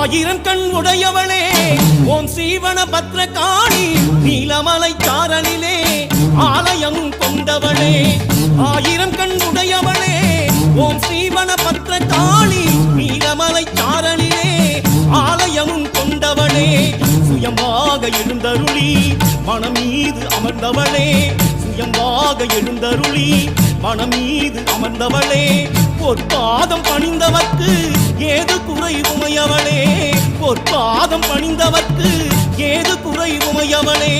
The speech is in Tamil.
ஆயிரம் கண் உடையவளே. ஓம் சீவன பத்ரகாளி நீலமலை சாரலிலே ஆலயம் கொண்டவளே. ஆயிரம் கண் உடையவளே ஓம் சீவன பத்ரகாளி நீலமலை சாரலிலே ஆலயம் கொண்டவளே. சுயமாக எழுந்தருளி மனம் மீது அமர்ந்தவளே. சுயமாக எழுந்தருளி மனம் மீது அமர்ந்தவளே பொற்பாதம் பணிந்தவர்க்கு ஏது பாதம் பணிந்தவர்க்கு ஏது குறை உமையவளே